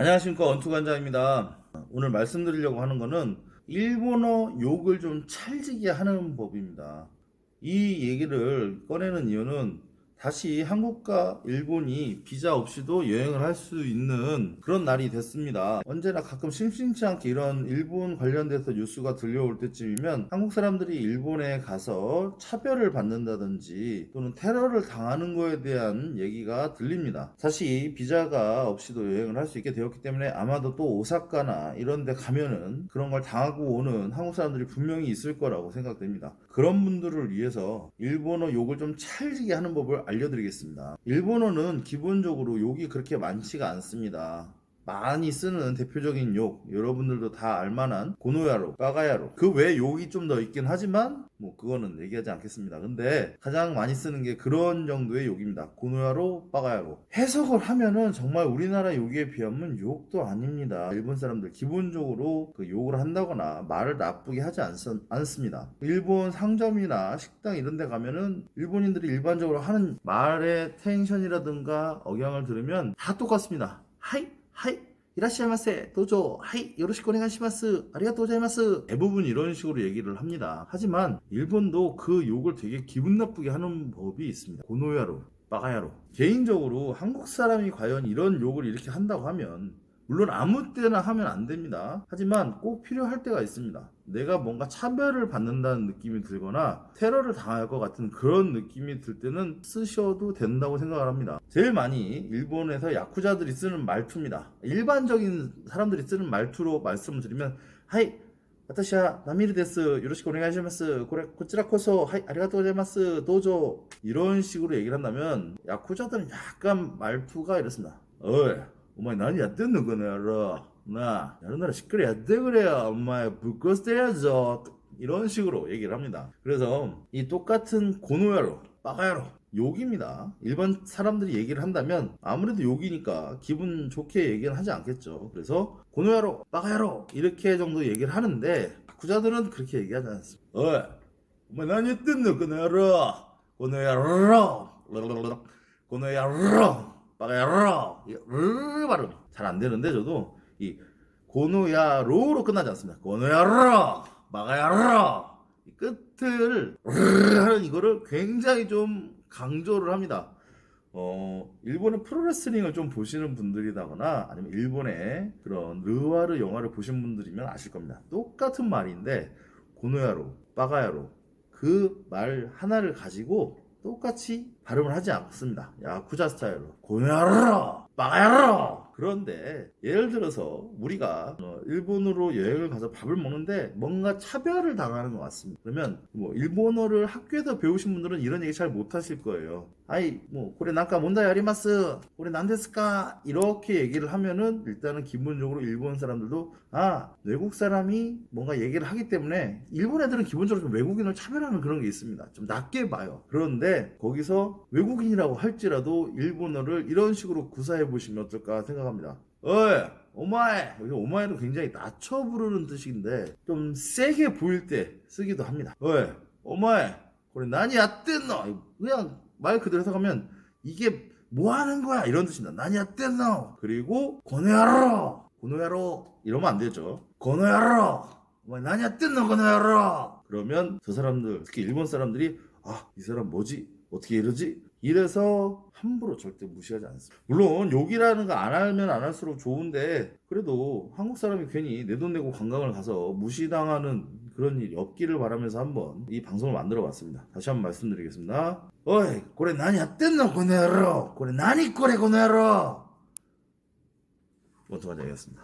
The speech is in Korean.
안녕하십니까 원투관장입니다. 오늘 말씀드리려고 하는 거는 일본어 욕을 좀 찰지게 하는 법입니다. 이 얘기를 꺼내는 이유는 다시 한국과 일본이 비자 없이도 여행을 할 수 있는 그런 날이 됐습니다. 언제나 가끔 심심치 않게 이런 일본 관련돼서 뉴스가 들려올 때쯤이면 한국 사람들이 일본에 가서 차별을 받는다든지 또는 테러를 당하는 거에 대한 얘기가 들립니다. 사실 비자가 없이도 여행을 할 수 있게 되었기 때문에 아마도 또 오사카나 이런 데 가면은 그런 걸 당하고 오는 한국 사람들이 분명히 있을 거라고 생각됩니다. 그런 분들을 위해서 일본어 욕을 좀 찰지게 하는 법을 알려드리겠습니다. 일본어는 기본적으로 욕이 그렇게 많지가 않습니다. 많이 쓰는 대표적인 욕, 여러분들도 다 알만한 고노야로, 빠가야로. 그 외에 욕이 좀 더 있긴 하지만, 뭐, 그거는 얘기하지 않겠습니다. 근데 가장 많이 쓰는 게 그런 정도의 욕입니다. 고노야로, 빠가야로. 해석을 하면은 정말 우리나라 욕에 비하면 욕도 아닙니다. 일본 사람들 기본적으로 그 욕을 한다거나 말을 나쁘게 하지 않, 않습니다. 일본 상점이나 식당 이런 데 가면은 일본인들이 일반적으로 하는 말의 텐션이라든가 억양을 들으면 다 똑같습니다. 하이! 이라시아마세 도조 하이 요로시코 오네가시마스 아리가또 고자이마스 대부분 이런 식으로 얘기를 합니다. 하지만 일본도 그 욕을 되게 기분 나쁘게 하는 법이 있습니다. 고노야로 빠가야로 개인적으로 한국 사람이 과연 이런 욕을 이렇게 한다고 하면 물론 아무 때나 하면 안 됩니다. 하지만 꼭 필요할 때가 있습니다. 내가 뭔가 차별을 받는다는 느낌이 들거나 테러를 당할 것 같은 그런 느낌이 들 때는 쓰셔도 된다고 생각을 합니다. 제일 많이 일본에서 야쿠자들이 쓰는 말투입니다. 일반적인 사람들이 쓰는 말투로 말씀을 드리면 하이 私は 나미르 데스 요로시코 오네가이시마스 고래 고치라코소 하이 아리가토 고자이마스 도조 이런 식으로 얘기를 한다면 야쿠자들은 약간 말투가 이렇습니다. 어이 お前何やってんのこの野郎。なあ、やるならしっかりやってくれよ。お前、ぶっ壊してやるぞ。 이런 식으로 얘기를 합니다. 그래서 이 똑같은 고노야로, 빠가야로, 욕입니다. 일반 사람들이 얘기를 한다면 아무래도 욕이니까 기분 좋게 얘기는 하지 않겠죠. 그래서 고노야로, 빠가야로 이렇게 정도 얘기를 하는데 구자들은 그렇게 얘기하지 않습니다. 어이, 뭐何言ってんのこの野郎。この野郎。この野 郎。 빠가야로. 르 발음 잘안 되는데 저도 이 고노야로로 끝나지 않습니다. 고노야로. 빠가야로. 이 끝을 르 하는 이거를 굉장히 좀 강조를 합니다. 어, 일본의 프로레슬링을 좀 보시는 분들이다거나 아니면 일본의 그런 르와르 영화를 보신 분들이면 아실 겁니다. 똑같은 말인데 고노야로, 빠가야로 그 말 하나를 가지고 똑같이 발음을 하지 않습니다. 야쿠자 스타일로 고노야로, 빠가야로 그런데 예를 들어서 우리가 어, 일본으로 여행을 가서 밥을 먹는데 뭔가 차별을 당하는 것 같습니다. 그러면 뭐 일본어를 학교에서 배우신 분들은 이런 얘기 잘 못하실 거예요. 아이 뭐 고래 난까 뭔다 야리마스 고래 난데스까 이렇게 얘기를 하면은 일단은 기본적으로 일본 사람들도 아 외국 사람이 뭔가 얘기를 하기 때문에 일본 애들은 기본적으로 좀 외국인을 차별하는 그런 게 있습니다. 좀 낮게 봐요. 그런데 거기서 외국인이라고 할지라도 일본어를 이런 식으로 구사해 보시면 어떨까 생각 합니다. 어이 오마에 여기 오마에는 굉장히 낮춰 부르는 뜻인데 좀 세게 보일 때 쓰기도 합니다. 어이 오마에 그래 난이 야떼노? 그냥 말 그대로 해석하면 이게 뭐 하는 거야? 이런 뜻입니다. 난이 야떼노? 그리고 고노야로 고노야로 이러면 안 되죠. 고노야로 뭐 난이 야떼노? 고노야로 그러면 저 사람들 특히 일본 사람들이 아 이 사람 뭐지? 어떻게 이러지 이래서 함부로 절대 무시하지 않습니다. 물론 욕이라는 거 안 하면 안 할수록 좋은데 그래도 한국 사람이 괜히 내 돈 내고 관광을 가서 무시당하는 그런 일이 없기를 바라면서 한번 이 방송을 만들어 봤습니다. 다시 한번 말씀드리겠습니다. 어이, 고래 나니 핫땠노 고네로 고래 나니 꼬레 고네로 원투관장이었습니다.